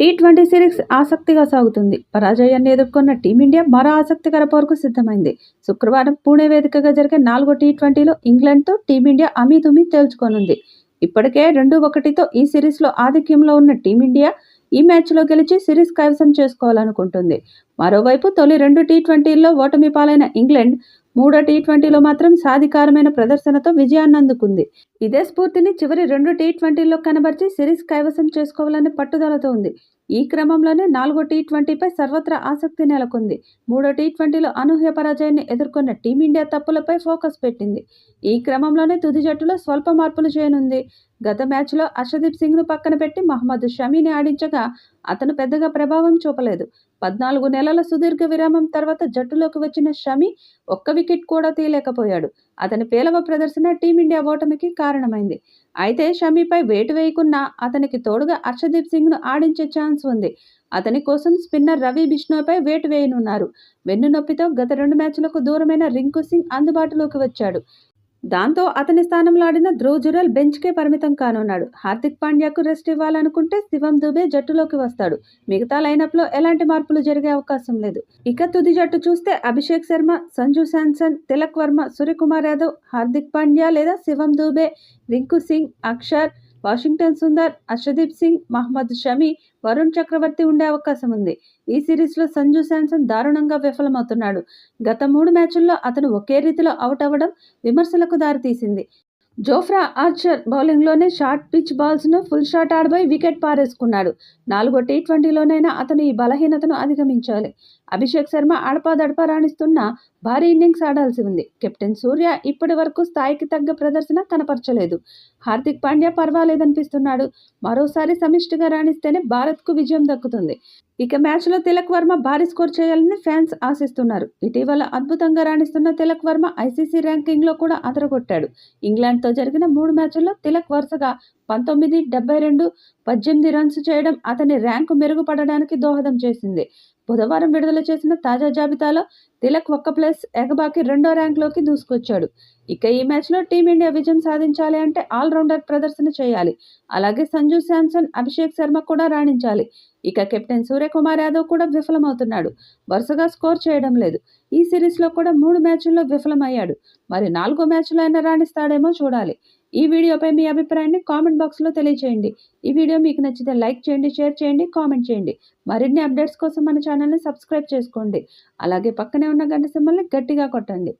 T twenty series ఆసక్తిగా సాగుతుంది. పరాజయాన్ని ఎదుర్కొన్న టీమిండియా మరో ఆసక్తికర పోరుకు సిద్ధమైంది. శుక్రవారం పూణే వేదికగా జరిగే నాలుగో టీ ట్వంటీలో ఇంగ్లాండ్తో టీమిండియా అమీతుమీ తేల్చుకోనుంది. ఇప్పటికే రెండు ఒకటితో ఈ సిరీస్లో ఆధిక్యంలో ఉన్న టీమిండియా ఈ మ్యాచ్లో గెలిచి సిరీస్ కైవసం చేసుకోవాలనుకుంటుంది. మరోవైపు తొలి రెండు టీ ట్వంటీల్లో ఓటమి పాలైన ఇంగ్లాండ్ మూడో టీ ట్వంటీలో మాత్రం సాధికారమైన ప్రదర్శనతో విజయాన్ని అందుకుంది. ఇదే స్ఫూర్తిని చివరి రెండు టీ ట్వంటీల్లో కనబరిచి సిరీస్ కైవసం చేసుకోవాలని పట్టుదలతో ఉంది. ఈ క్రమంలోనే నాలుగో టీ ట్వంటీపై సర్వత్రా ఆసక్తి నెలకొంది. మూడో టీ ట్వంటీలో అనూహ్య పరాజయాన్ని ఎదుర్కొన్న టీమిండియా తప్పులపై ఫోకస్ పెట్టింది. ఈ క్రమంలోనే తుది జట్టులో స్వల్ప మార్పులు చేయనుంది. గత మ్యాచ్లో అర్షదీప్ సింగ్ను పక్కన పెట్టి మహమ్మద్ షమీని ఆడించగా అతను పెద్దగా ప్రభావం చూపలేదు. పద్నాలుగు నెలల సుదీర్ఘ విరామం తర్వాత జట్టులోకి వచ్చిన షమి ఒక్క వికెట్ కూడా తీయలేకపోయాడు. అతని పేలవ ప్రదర్శన టీమిండియా ఓటమికి కారణమైంది. అయితే షమీపై వేటు వేయకున్నా అతనికి తోడుగా అర్షదీప్ సింగ్ను ఆడించే ఛాన్స్ ఉంది. అతని కోసం స్పిన్నర్ రవి బిష్ణోపై వేటు వేయనున్నారు. వెన్ను నొప్పితో గత రెండు మ్యాచ్లకు దూరమైన రింకు సింగ్ అందుబాటులోకి వచ్చాడు. దాంతో అతని స్థానంలో ఆడిన ధ్రువ్ జురల్ బెంచ్కే పరిమితం కానున్నాడు. హార్దిక్ పాండ్యాకు రెస్ట్ ఇవ్వాలనుకుంటే శివం దుబే జట్టులోకి వస్తాడు. మిగతా లైనప్లో ఎలాంటి మార్పులు జరిగే అవకాశం లేదు. ఇక తుది జట్టు చూస్తే అభిషేక్ శర్మ సంజు శాంసన్ తిలక్ వర్మ సూర్యకుమార్ యాదవ్ హార్దిక్ పాండ్యా లేదా శివం దుబే రింకు సింగ్ అక్షర్ వాషింగ్టన్ సుందర్ అర్షదీప్ సింగ్ మహమ్మద్ షమి వరుణ్ చక్రవర్తి ఉండే అవకాశం ఉంది. ఈ సిరీస్లో సంజు శాంసన్ దారుణంగా విఫలమవుతున్నాడు. గత మూడు మ్యాచ్ల్లో అతను ఒకే రీతిలో అవుట్ అవ్వడం విమర్శలకు దారితీసింది. జోఫ్రా ఆర్చర్ బౌలింగ్లోనే షార్ట్ పిచ్ బాల్స్ను ఫుల్ షాట్ ఆడబోయి వికెట్ పారేసుకున్నాడు. నాలుగో టీ ట్వంటీలోనైనా అతను ఈ బలహీనతను అధిగమించాలి. అభిషేక్ శర్మ అడపాదడపా రాణిస్తున్న భారీ ఇన్నింగ్స్ ఆడాల్సి ఉంది. కెప్టెన్ సూర్య ఇప్పటి వరకు స్థాయికి తగ్గ ప్రదర్శన కనపరచలేదు. హార్దిక్ పాండ్యా పర్వాలేదనిపిస్తున్నాడు. మరోసారి సమిష్టిగా రాణిస్తేనే భారత్కు విజయం దక్కుతుంది. ఇక మ్యాచ్లో తిలక్ వర్మ భారీ స్కోర్ చేయాలని ఫ్యాన్స్ ఆశిస్తున్నారు. ఇటీవల అద్భుతంగా రాణిస్తున్న తిలక్ వర్మ ఐసీసీ ర్యాంకింగ్లో కూడా అదరగొట్టాడు. ఇంగ్లాండ్తో జరిగిన మూడు మ్యాచ్ల్లో తిలక్ వరుసగా పంతొమ్మిది డెబ్బై రెండు పద్దెనిమిది రన్స్ చేయడం అతని ర్యాంకు మెరుగుపడడానికి దోహదం చేసింది. బుధవారం విడుదల చేసిన తాజా జాబితాలో తిలక్ ఒక్క ప్లస్ ఎగబాకి రెండో ర్యాంక్లోకి దూసుకొచ్చాడు. ఇక ఈ మ్యాచ్లో టీమిండియా విజయం సాధించాలి అంటే ఆల్రౌండర్ ప్రదర్శన చేయాలి. అలాగే సంజు శాంసన్ అభిషేక్ శర్మ కూడా రాణించాలి. ఇక కెప్టెన్ సూర్యకుమార్ యాదవ్ కూడా విఫలమవుతున్నాడు. వరుసగా స్కోర్ చేయడం లేదు. ఈ సిరీస్లో కూడా మూడు మ్యాచ్ల్లో విఫలమయ్యాడు. మరి నాలుగో మ్యాచ్లో అయినా రాణిస్తాడేమో చూడాలి. ఈ వీడియోపై మీ అభిప్రాయాన్ని కామెంట్ బాక్స్లో తెలియచేయండి. ఈ వీడియో మీకు నచ్చితే లైక్ చేయండి షేర్ చేయండి కామెంట్ చేయండి. మరిన్ని అప్డేట్స్ కోసం మన ఛానల్ని సబ్స్క్రైబ్ చేసుకోండి. అలాగే పక్కనే ఉన్న గంట సింబల్ని గట్టిగా కొట్టండి.